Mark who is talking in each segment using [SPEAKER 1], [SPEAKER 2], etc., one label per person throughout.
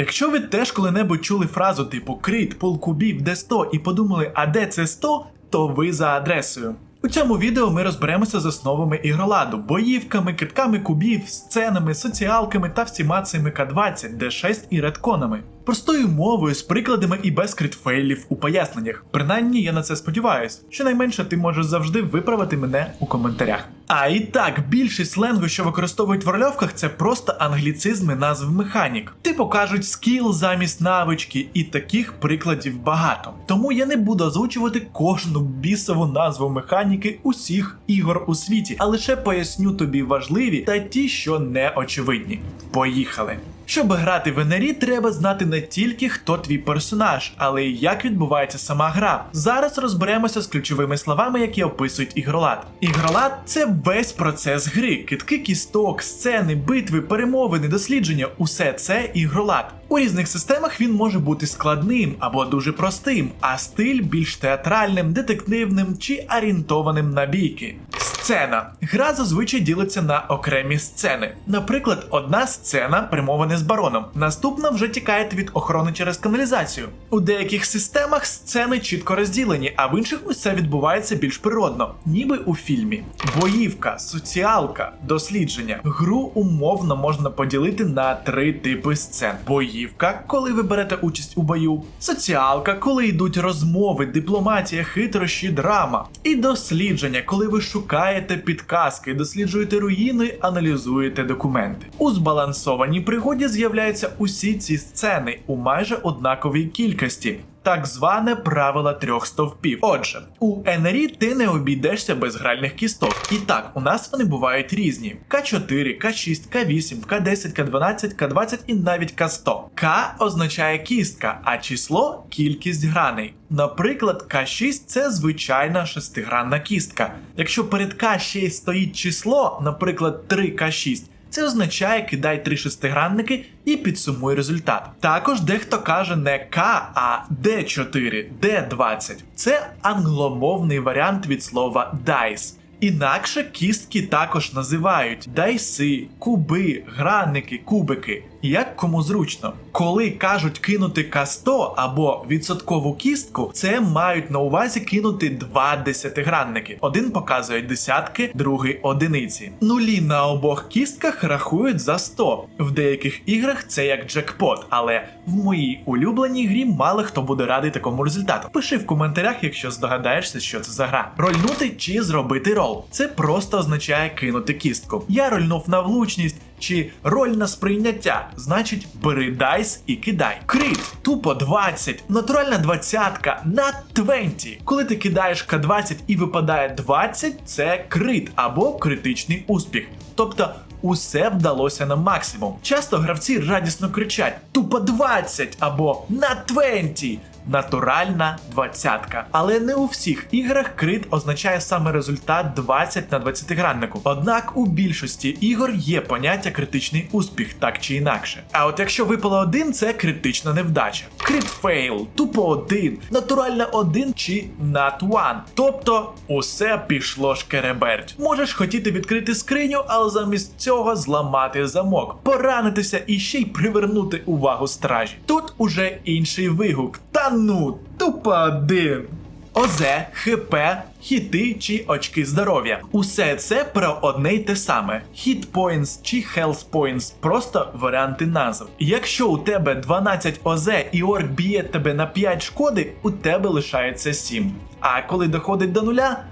[SPEAKER 1] Якщо ви теж коли-небудь чули фразу типу крит, пол кубів, де 100 і подумали, а де це 100, то ви за адресою. У цьому відео ми розберемося з основами ігроладу, боївками, китками кубів, сценами, соціалками та всіма цими К20, Д6 і редконами. Простою мовою, з прикладами і без критфейлів у поясненнях. Принаймні, я на це сподіваюсь. Щонайменше ти можеш завжди виправити мене у коментарях. А і так, більшість сленгу, що використовують в рольовках, це просто англіцизми назв механік. Типу кажуть скіл замість навички, і таких прикладів багато. Тому я не буду озвучувати кожну бісову назву механіки усіх ігор у світі, а лише поясню тобі важливі та ті, що не очевидні. Поїхали! Щоб грати в НРІ, треба знати не тільки хто твій персонаж, але й як відбувається сама гра. Зараз розберемося з ключовими словами, які описують ігролад. Ігролад це весь процес гри, китки кісток, сцени, битви, перемовини, дослідження усе це ігролад. У різних системах він може бути складним або дуже простим, а стиль більш театральним, детективним чи орієнтованим на бійки. Сцена. Гра зазвичай ділиться на окремі сцени. Наприклад, одна сцена перемовини з бароном, наступна вже тікаєте від охорони через каналізацію. У деяких системах сцени чітко розділені, а в інших усе відбувається більш природно, ніби у фільмі. Боївка, соціалка, дослідження. Гру умовно можна поділити на три типи сцен: боївка, коли ви берете участь у бою, соціалка, коли йдуть розмови, дипломатія, хитрощі, драма, і дослідження, коли ви шукаєте підказки, досліджуєте руїни, аналізуєте документи. У збалансованій пригоді з'являються усі ці сцени у майже однаковій кількості. Так зване правило трьох стовпів. Отже, у НРІ ти не обійдешся без гральних кісток. І так, у нас вони бувають різні: К4, К6, К8, К10, К12, К20 і навіть К100. К означає кістка, а число кількість граней. Наприклад, К6 це звичайна шестигранна кістка. Якщо перед К ще й стоїть число, наприклад, 3К6. Це означає кидай три шестигранники і підсумуй результат. Також дехто каже не К, а Д4, Д20. Це англомовний варіант від слова dice. Інакше кістки також називають дайси, куби, гранники, кубики. Як кому зручно. Коли кажуть кинути К100 або відсоткову кістку, це мають на увазі кинути два десятигранники. Один показує десятки, другий одиниці. Нулі на обох кістках рахують за 100. В деяких іграх це як джекпот, але в моїй улюбленій грі мало хто буде радий такому результату. Пиши в коментарях, якщо здогадаєшся, що це за гра. Рольнути чи зробити рол. Це просто означає кинути кістку. Я рольнув на влучність чи роль на сприйняття. Значить, бери дайс і кидай. Крит, тупо 20, натуральна двадцятка на 20. Коли ти кидаєш К20 і випадає 20, це крит або критичний успіх. Тобто. Усе вдалося на максимум. Часто гравці радісно кричать: тупо 20 або на 20. Натуральна двадцятка. Але не у всіх іграх крит означає саме результат 20 на 20 граннику. Однак у більшості ігор є поняття критичний успіх, так чи інакше. А от якщо випало один, це критична невдача. Крит фейл, тупо один, натуральна один чи нат one. Тобто усе пішло шкереберть. Можеш хотіти відкрити скриню, але замість цього зламати замок, поранитися і ще й привернути увагу стражі. Тут уже інший вигук. Та ну, тупо один. ОЗ, ХП, хіти чи очки здоров'я. Усе це про одне й те саме: Hit points чи health points – просто варіанти назв. Якщо у тебе 12 ОЗ і орк б'є тебе на 5 шкоди, у тебе лишається 7. А коли доходить до нуля,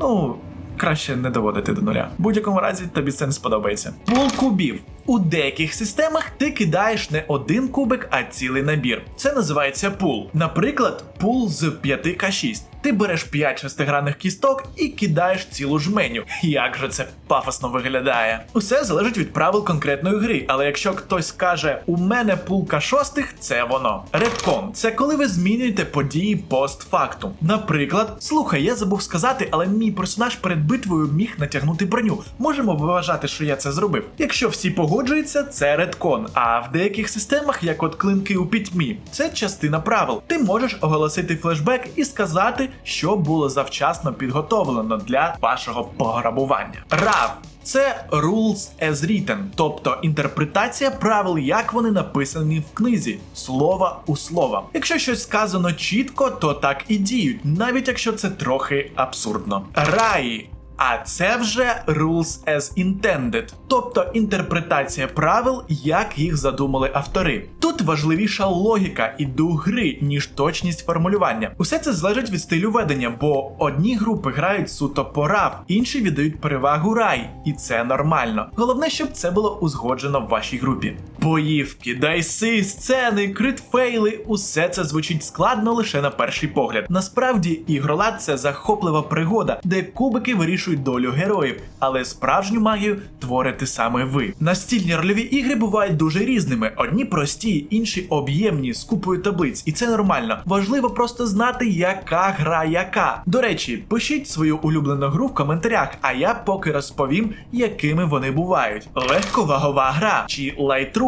[SPEAKER 1] ну. Краще не доводити до нуля. В будь-якому разі тобі це не сподобається. Пул кубів. У деяких системах ти кидаєш не один кубик, а цілий набір. Це називається пул. Наприклад, пул з 5К6. Ти береш 5 шестигранних кісток і кидаєш цілу жменю. Як же це пафосно виглядає? Усе залежить від правил конкретної гри, але якщо хтось скаже у мене пулка шостих, це воно. Редкон це коли ви змінюєте події постфактум. Наприклад, слухай, я забув сказати, але мій персонаж перед битвою міг натягнути броню. Можемо вважати, що я це зробив. Якщо всі погодять, погоджується, це редкон. А в деяких системах, як от клинки у пітьмі, це частина правил. Ти можеш оголосити флешбек і сказати, що було завчасно підготовлено для вашого пограбування. Рав це rules as written, тобто інтерпретація правил, як вони написані в книзі, слова у слова. Якщо щось сказано чітко, то так і діють, навіть якщо це трохи абсурдно. Раї. А це вже rules as intended, тобто інтерпретація правил, як їх задумали автори. Тут важливіша логіка і дух гри, ніж точність формулювання. Усе це залежить від стилю ведення, бо одні групи грають суто по рав, інші віддають перевагу рай, і це нормально. Головне, щоб це було узгоджено в вашій групі. Боївки, дайси, сцени, критфейли усе це звучить складно лише на перший погляд. Насправді, ігролад це захоплива пригода, де кубики вирішують долю героїв, але справжню магію творите саме ви. Настільні рольові ігри бувають дуже різними: одні прості, інші об'ємні з купою таблиць, і це нормально. Важливо просто знати, яка гра яка. До речі, пишіть свою улюблену гру в коментарях, а я поки розповім, якими вони бувають. Легковагова гра чи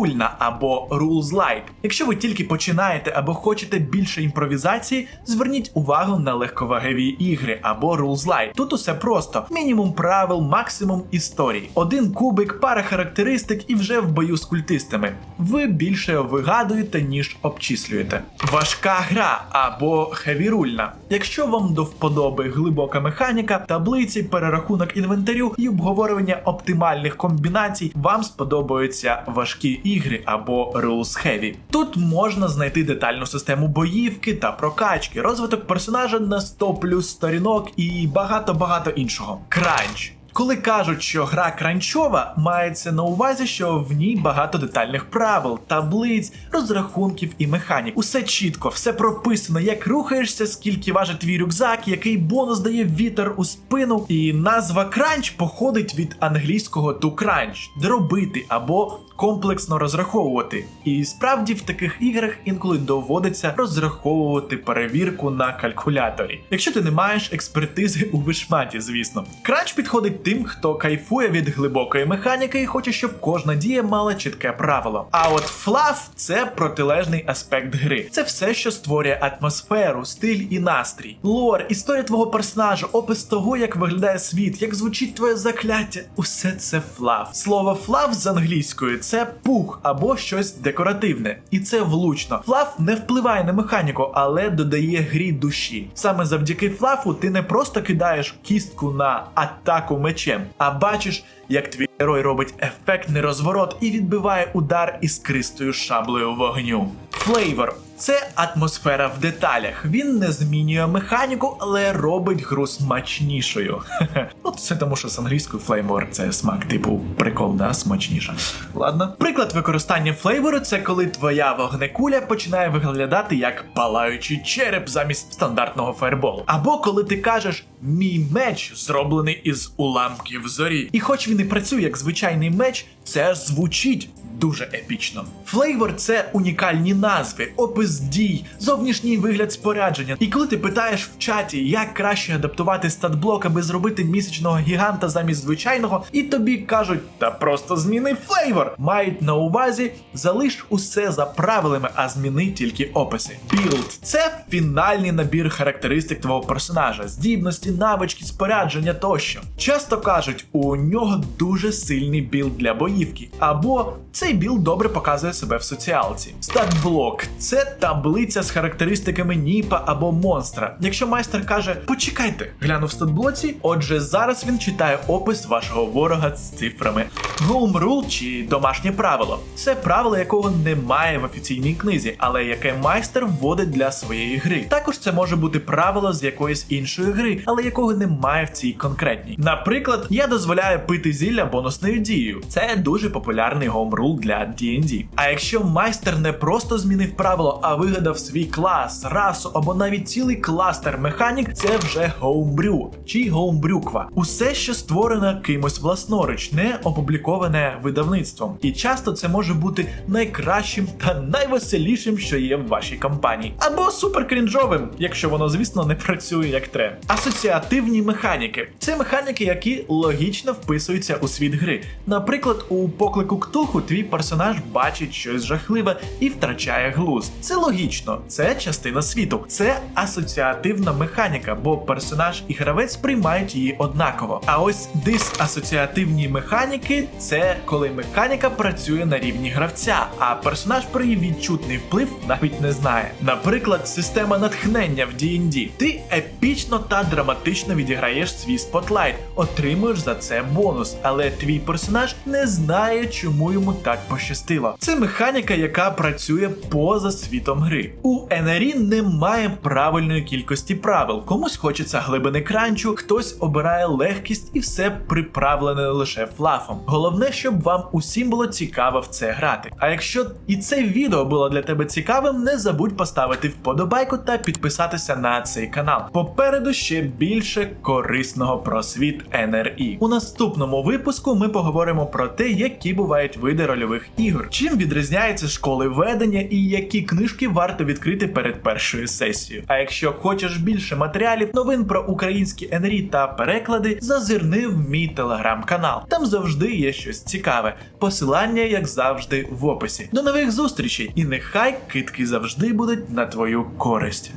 [SPEAKER 1] лайтрульна або rules light. Якщо ви тільки починаєте або хочете більше імпровізації, зверніть увагу на легковагові ігри або rules light. Тут усе просто: мінімум правил, максимум історій. Один кубик, пара характеристик і вже в бою з культистами. Ви більше вигадуєте, ніж обчислюєте. Важка гра або хевірульна. Якщо вам до вподоби глибока механіка, таблиці, перерахунок інвентарю і обговорювання оптимальних комбінацій, вам сподобаються важкі ігри або Rules Heavy. Тут можна знайти детальну систему боївки та прокачки, розвиток персонажа на 100 плюс сторінок і багато-багато іншого. Кранч. Коли кажуть, що гра кранчова, мається на увазі, що в ній багато детальних правил, таблиць, розрахунків і механік. Усе чітко, все прописано, як рухаєшся, скільки важить твій рюкзак, який бонус дає вітер у спину. І назва кранч походить від англійського to crunch – дробити або комплексно розраховувати. І справді в таких іграх інколи доводиться розраховувати перевірку на калькуляторі. Якщо ти не маєш експертизи у вишматі, звісно. Кранч підходить тим, хто кайфує від глибокої механіки і хоче, щоб кожна дія мала чітке правило. А от флаф це протилежний аспект гри. Це все, що створює атмосферу, стиль і настрій. Лор, історія твого персонажа, опис того, як виглядає світ, як звучить твоє закляття. Усе це флаф. Слово флаф з англійської це пух або щось декоративне. І це влучно. Флаф не впливає на механіку, але додає грі душі. Саме завдяки флафу ти не просто кидаєш кістку на атаку мечем, а бачиш, як твій герой робить ефектний розворот і відбиває удар іскристою шаблею вогню. Флейвор це атмосфера в деталях. Він не змінює механіку, але робить гру смачнішою. Ну, це тому, що з англійською флейвор це смак, типу прикол, да, смачніша. Ладно. Приклад використання флейвору це коли твоя вогнекуля починає виглядати як палаючий череп замість стандартного фаерболу. Або коли ти кажеш мій меч зроблений із уламків зорі. І хоч він і працює як звичайний меч, це звучить дуже епічно. Флейвор це унікальні назви, опис дій, зовнішній вигляд спорядження. І коли ти питаєш в чаті, як краще адаптувати статблок, аби зробити місячного гіганта замість звичайного, і тобі кажуть, та просто зміни флейвор. Мають на увазі, залиш усе за правилами, а зміни тільки описи. Білд це фінальний набір характеристик твого персонажа, здібності, навички, спорядження тощо. Часто кажуть, у нього дуже сильний білд для боївки, або цей білд добре показує себе в соціалці. Статблок це таблиця з характеристиками Ніпа або монстра. Якщо майстер каже, почекайте, гляну в статблоці, отже, зараз він читає опис вашого ворога з цифрами. Home Rule чи домашнє правило це правило, якого немає в офіційній книзі, але яке майстер вводить для своєї гри. Також це може бути правило з якоїсь іншої гри, але якого немає в цій конкретній. Наприклад, я дозволяю пити зілля бонусною дією. Це дуже популярний Rule для D&D. А якщо майстер не просто змінив правило, а вигадав свій клас, расу або навіть цілий кластер механік, це вже гоумбрю чи гоумбрюква. Усе, що створено кимось власноруч, не опубліковане видавництвом. І часто це може бути найкращим та найвеселішим, що є в вашій компанії, або суперкрінжовим, якщо воно, звісно, не працює як треба. Асоціативні механіки це механіки, які логічно вписуються у світ гри. Наприклад, у поклику Ктулху твій персонаж бачить щось жахливе і втрачає глузд. Це логічно, це частина світу. Це асоціативна механіка, бо персонаж і гравець приймають її однаково. А ось дисасоціативні механіки це коли механіка працює на рівні гравця, а персонаж про її відчутний вплив навіть не знає. Наприклад, система натхнення в D&D. Ти епічно та драматично відіграєш свій спотлайт, отримуєш за це бонус, але твій персонаж не знає, чому йому так пощастило. Це механіка, яка працює поза світом гри. У НРІ немає правильної кількості правил. Комусь хочеться глибини кранчу, хтось обирає легкість і все приправлене лише флафом. Головне, щоб вам усім було цікаво в це грати. А якщо і це відео було для тебе цікавим, не забудь поставити вподобайку та підписатися на цей канал. Попереду ще більше корисного про світ НРІ. У наступному випуску ми поговоримо про те, які бувають види рольових ігор, чим відрізняються школи ведення і які книжки варто відкрити перед першою сесією. А якщо хочеш більше матеріалів, новин про українські НРІ та переклади, зазирни в мій телеграм-канал. Там завжди є щось цікаве. Посилання, як завжди, в описі. До нових зустрічей, і нехай китки завжди будуть на твою користь.